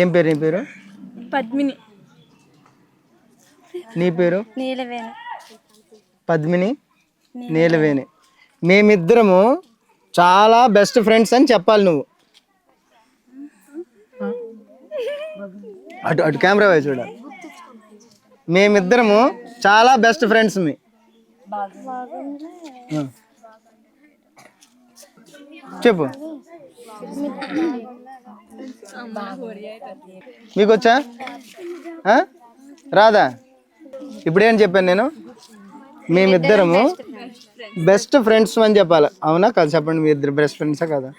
ఏం పేరు నీ పేరు? పద్మిని. నీ పేరు? నీలవేణి. పద్మిని? నీలవేణి. మేమిద్దరము చాలా బెస్ట్ ఫ్రెండ్స్ అని చెప్పాలి నువ్వు. అటు అటు కెమెరా వైపు చూడాలి మేమిద్దరము చాలా బెస్ట్ ఫ్రెండ్స్ మీ. చెప్పు. మీకు వచ్చా రాదా ఇప్పుడేం చెప్పాను నేను? మేమిద్దరము బెస్ట్ ఫ్రెండ్స్ అని చెప్పాలి. అవునా కాదు చెప్పండి మీ ఇద్దరు బెస్ట్ ఫ్రెండ్సా కదా?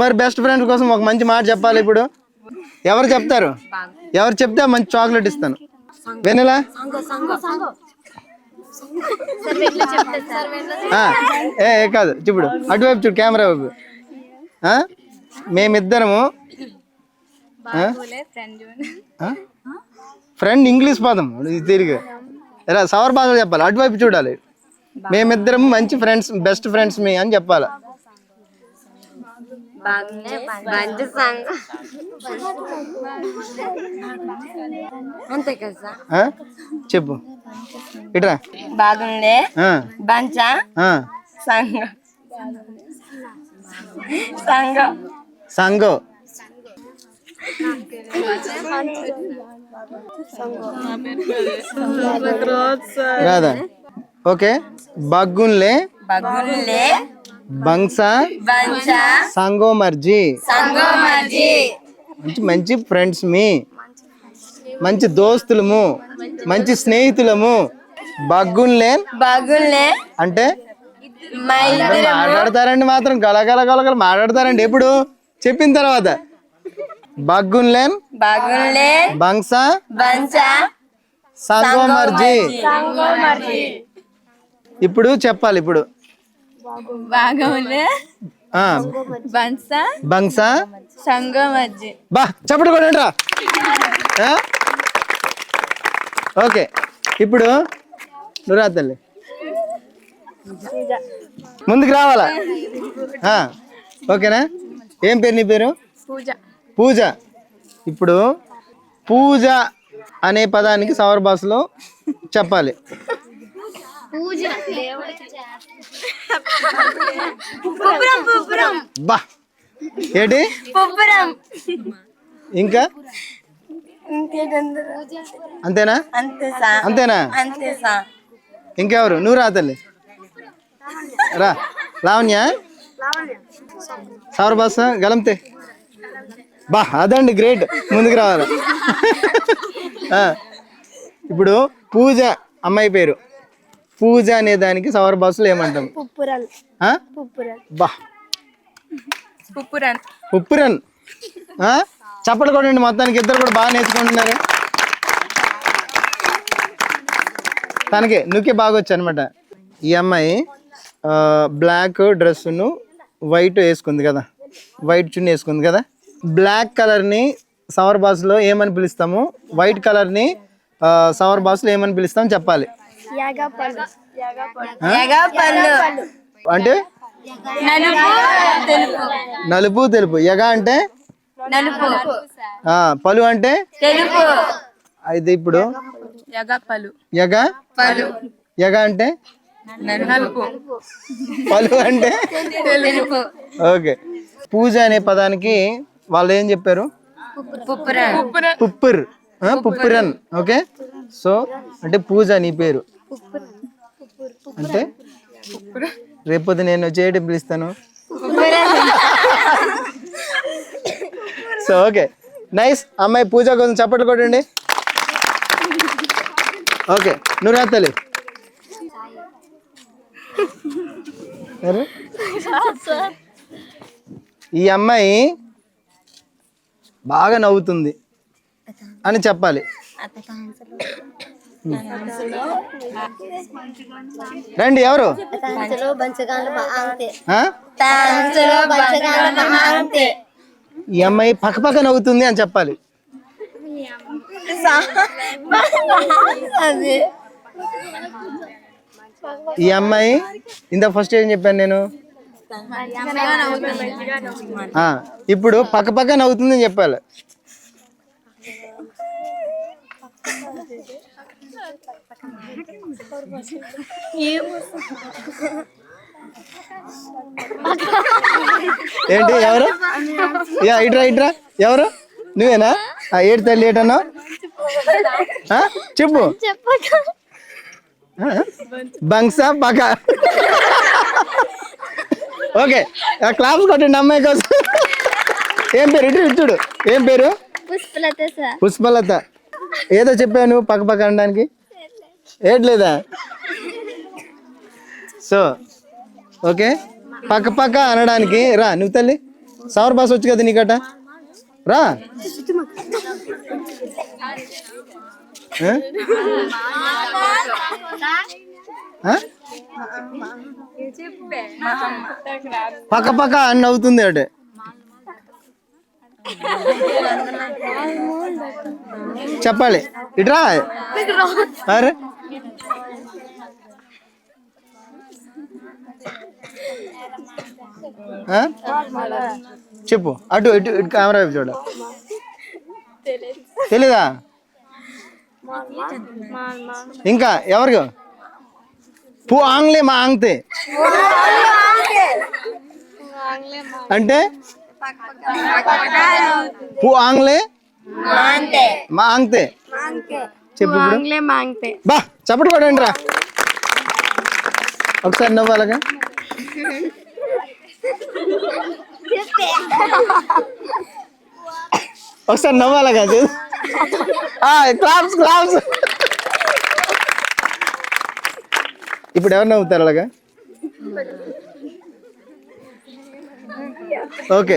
మరి బెస్ట్ ఫ్రెండ్స్ కోసం ఒక మంచి మాట చెప్పాలి ఇప్పుడు. ఎవరు చెప్తారు? ఎవరు చెప్తే మంచి చాక్లెట్ ఇస్తాను. వెనలా ఏ కాదు ఇప్పుడు. అటువైపు చూడు కెమెరా వైపు. మేమిద్దరము ఫ్రెండ్ ఇంగ్లీష్ పదం ఇది తిరిగి. రా సవర్ భాషలో చెప్పాలి అటువైపు చూడాలి. మేమిద్దరం మంచి ఫ్రెండ్స్ బెస్ట్ ఫ్రెండ్స్ మీ అని చెప్పాలి. అంతే కదా? చెప్పు. ఇట్రా. బాగుండే బంచా? ఆ. సంఘ సంఘ సంగో. రాదా ఓకే. బగ్గున్లే. బాగుండే బంగ్సా. బంచా సంగో మర్జీ సంఘ మజీ మంచి మంచి ఫ్రెండ్స్ మీ. మంచి దోస్తులము. మంచి స్నేహితులము. బగ్గున్లేన్ బాగుండే అంటే? మై మాట్లాడతారండి మాత్రం. గలగల గలగల మాట్లాడతారండి. ఎప్పుడు? చెప్పిన తర్వాత. బగ్గున్లేన్ బాగుండే బంగ్సా బంచా సంగో మర్జీ ఇప్పుడు చెప్పాలి ఇప్పుడు. బంగ్సా మధ్య బా రా. ఆ? ఓకే ఇప్పుడు నువ్వు రా తల్లి. ముందుకు రావాలా? ఆ, ఓకేనా? ఏం పేరు నీ పేరు? పూజ. పూజ. ఇప్పుడు పూజ అనే పదానికి సవర్ భాషలో చెప్పాలి. బా. ఏంటి? ఇంకా? అంతేనా? అంతేనా? ఇంకెవరు? నువ్వు రా తల్లి. రా. లావణ్య? సవర్ బాస్ గలంతే బా అదండి గ్రేట్. ముందుకు రావాలి. ఆ, ఇప్పుడు పూజ అమ్మాయి పేరు. పూజ అనే దానికి సవర్ బాసులు ఏమంటాం? బా. పుప్పురన్. ఉప్పురన్ ఆ? చప్పట్లు కొట్టండి మొత్తానికి ఇద్దరు కూడా బాగా నేర్చుకుంటున్నారు. తనకి నువ్వుకే బాగా వచ్చు అనమాట ఈ అమ్మాయి ఆ, బ్లాక్ డ్రెస్సును వైట్ వేసుకుంది కదా. వైట్ చున్నీ వేసుకుంది కదా. బ్లాక్ కలర్ని సవర్ బాస్లో ఏమని పిలుస్తాము? వైట్ కలర్ని సవర్ బాస్లో ఏమని పిలుస్తాం చెప్పాలి. యాగా పళ్ళు ఎగా పళ్ళు అంటే? నలుపు తెలుపు. నలుపు తెలుపు. ఎగ అంటే? నలుపు. ఆ, పలు అంటే? తెలుపు. అయితే ఇప్పుడు? యాగా? పళ్ళు ఎగ ఎగ అంటే? నలుపు. పలు అంటే? తెలుపు. ఓకే. పూజ అనే పదానికి వాళ్ళు ఏం చెప్పారు? పుప్పురం పుప్పుర్. ఆ, పుప్పురన్. ఓకే. సో అంటే పూజ నీ పేరు. అంటే? రేపొద్దు నేను చేయడం పిలుస్తాను సో ఓకే. నైస్. అమ్మాయి పూజ కొంచెం చప్పట్లు కొట్టండి. ఓకే. నువ్వు రా తల్లి ఎవరు? ఈ అమ్మాయి బాగా నవ్వుతుంది అని చెప్పాలి. రండి ఎవరు? ఈ అమ్మాయి పక్కపక్క నవ్వుతుంది అని చెప్పాలి. ఈ అమ్మాయి ఇంత ఫస్ట్ ఏం చెప్పాను నేను? ఇప్పుడు పక్క పక్క నవ్వుతుంది అని చెప్పాలి. ఏంటి ఎవరు? యా ఇట్రా ఇట్రా. ఎవరు? నువ్వేనా? ఆ, ఏడు తల్లి ఏటన్నావు ఆ? చెప్పు. ఆ? బంక్సా పక ఓకే క్లాస్ కొట్టండి అమ్మాయి కోసం. ఏం పేరు? ఇటు ఇచ్చుడు ఏం పేరు? పుష్పలత ఏదో చెప్పావు నువ్వు పక్క పక్క అనడానికి? ఏట్లేదా సో ఓకే. పక్క పక్క అనడానికి. రా నువ్వు తల్లి. సవర్ బాస్ వచ్చు కదా నీకట రా? పక్క పక్క అన్న అవుతుంది అటే. చెప్పాలి. ఇట్రా? అరే. ఆ? చెప్పు. అటు ఇటు ఇటు కెమెరా వైపు చూడ. తెలీదా? ఇంకా ఎవరికి? పూ ఆంగ్లే మా ఆంగ్తే అంటే పూ ఆంగ్లే మా ఆంగ్తే చెప్పు ఇప్పుడు మాంగ్తే బా చప్పటి కొట్టండి రా ఒకసారి నవ్వాలగా ఒకసారి నవ్వాలా కాదు క్లాప్స్ క్లాప్స్ ఇప్పుడు ఎవరు నవ్వుతారు అలాగా? ఓకే.